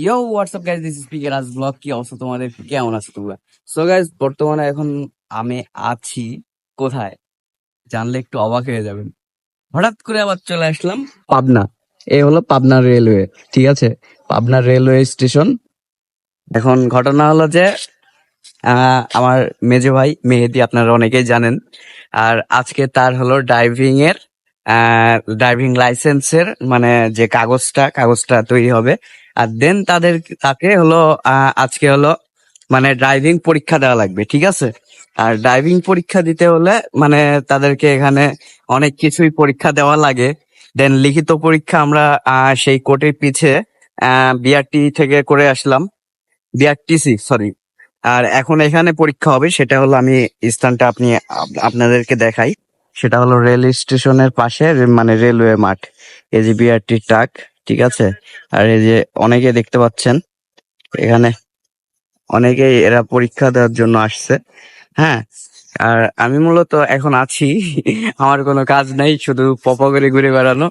Yo what's up guys this speaker আজ blog কি অবস্থা তোমাদের? কেমন আছো তোমরা? সো গাইজ বর্তমানে এখন আমি আছি কোথায়? জানলে একটু অবাক হয়ে যাবেন। হঠাৎ করে আবার চলে আসলাম পাবনা। এই হলো পাবনা রেলওয়ে, ঠিক আছে? Pabna railway station. এখন ঘটনা হলো যে আমার মেজো ভাই মেহেদি আপনারা অনেকেই জানেন। আর আজকে তার হলো ড্রাইভিং এর ড্রাইভিং লাইসেন্সের মানে যে কাগজটা কাগজটা তৈরি হবে। আর দেন তাদের, তাকে হলো আজকে হলো মানে ড্রাইভিং পরীক্ষা দেওয়া লাগবে, ঠিক আছে? আর ড্রাইভিং পরীক্ষা দিতে হলে মানে তাদেরকে এখানে অনেক কিছুই পরীক্ষা দেওয়া লাগে। দেন লিখিত পরীক্ষা আমরা সেই কোর্টের পিছে বিআরটি থেকে করে আসলাম। বিআরটিসি সরি আর এখন এখানে পরীক্ষা হবে, সেটা হলো আমি স্থানটা আপনি আপনাদেরকে দেখাই। সেটা হলো রেল স্টেশনের পাশে মানে রেলওয়ে মাঠ। এই যে বিআরটি ট্রাক, ঠিক আছে? আর এই যে অনেকে দেখতে পাচ্ছেন, এখানে অনেকেই এরা পরীক্ষা দেওয়ার জন্য আসছে। হ্যাঁ আর আমি মূলত এখন আছি, আমার কোনো কাজ নাই, শুধু পপা করে ঘুরে বেড়ানো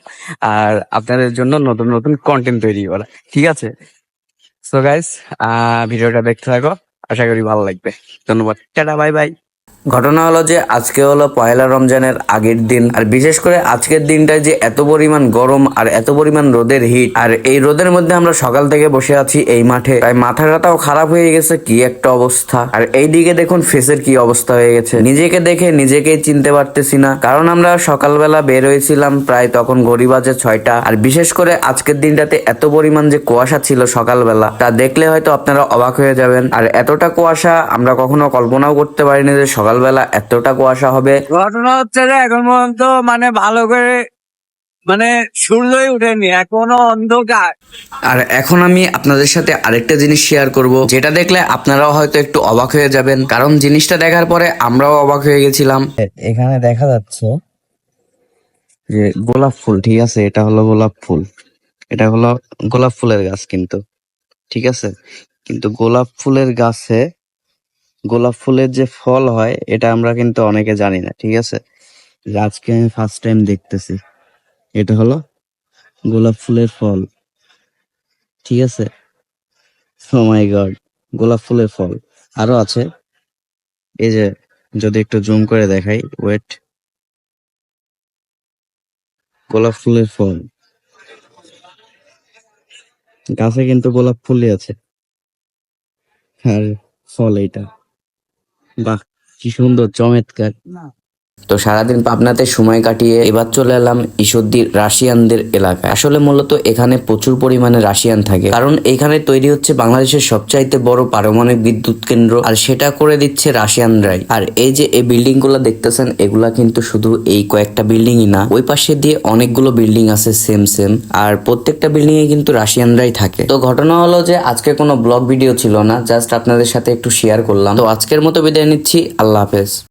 আর আপনাদের জন্য নতুন নতুন কন্টেন্ট তৈরি করা, ঠিক আছে? সো গাইস ভিডিওটা দেখতে থাকো, আশা করি ভালো লাগবে। ধন্যবাদ। টাটা বাই বাই ঘটনা হলো যে আজকে হলো পয়লা রমজানের আগের দিন, আর বিশেষ করে আজকের দিনটায় যে এত পরিমাণ গরম আর এত পরিমাণ রোদের হিট, আর এই রোদের মধ্যে আমরা সকাল থেকে বসে আছি এই মাঠে। তাই মাথা টাটাও খারাপ হয়ে গেছে, কি একটা অবস্থা। আর এই দিকে দেখুন ফেসের কি অবস্থা হয়ে গেছে। নিজেকে দেখে নিজেকেই চিনতে পারতেছি না, কারণ আমরা সকালবেলা বের হয়েছিলাম প্রায় তখন ঘড়ি বাজে ছয়টা। আর বিশেষ করে আজকের দিনটাতে এত পরিমাণ যে কুয়াশা ছিল সকালবেলা, তা দেখলে হয়তো আপনারা অবাক হয়ে যাবেন। আর এতটা কুয়াশা আমরা কখনো কল্পনাও করতে পারিনি যে সকালবেলা এতটা কুয়াশা হবে? ঘটনা হচ্ছে যে এখন পর্যন্ত মানে ভালো করে মানে সূর্যই উঠেনি এখনও অন্ধকার। আর এখন আমি আপনাদের সাথে আরেকটা জিনিস শেয়ার করব যেটা দেখলে আপনারাও হয়তো একটু অবাক হয়ে যাবেন। কারণ জিনিসটা দেখার পরে আমরাও অবাক হয়ে গেছিলাম। এখানে দেখা যাচ্ছে যে গোলাপ ফুল ঠিক আছে? এটা হলো গোলাপ ফুল। এটা হলো গোলাপ ফুলের গাছ কিন্তু ঠিক আছে? কিন্তু গোলাপ ফুলের গাছে গোলাপ ফুলের যে ফল হয়, এটা আমরা কিন্তু অনেকে জানি না, ঠিক আছে? আজকে আমি ফার্স্ট টাইম দেখতেছি, এটা হলো গোলাপ ফুলের ফল, ঠিক আছে? ও মাই গড গোলাপ ফুলের ফল। আরও আছে, এই যে যদি একটু জুম করে দেখাই ওয়েট গোলাপ ফুলের ফল। গাছে কিন্তু গোলাপ ফুলই আছে। আর ফল এইটা। বাহ কি সুন্দর চমৎকার। তো সারাদিন পাবনাতে সময় কাটিয়ে এবার চলে এলাম ঈশ্বরদী রাশিয়ানদের এলাকায়। আসলে মূলত এখানে প্রচুর পরিমাণে রাশিয়ান থাকে। কারণ এখানে তৈরি হচ্ছে বাংলাদেশের সবচাইতে বড় পারমাণবিক বিদ্যুৎ কেন্দ্র আর সেটা করে দিচ্ছে রাশিয়ানরাই। আর এই যে এই বিল্ডিংগুলো দেখতেছেন, এগুলা কিন্তু শুধু এই কয়েকটা বিল্ডিংই না, ওই পাশে দিয়ে অনেকগুলো বিল্ডিং আছে সেম সেম। আর প্রত্যেকটা বিল্ডিং এ কিন্তু রাশিয়ানরাই থাকে। তো ঘটনা হলো যে আজকে কোনো ব্লগ ভিডিও ছিল না, জাস্ট আপনাদের সাথে একটু শেয়ার করলাম। তো আজকের মতো বিদায় নিচ্ছি, আল্লাহ হাফেজ।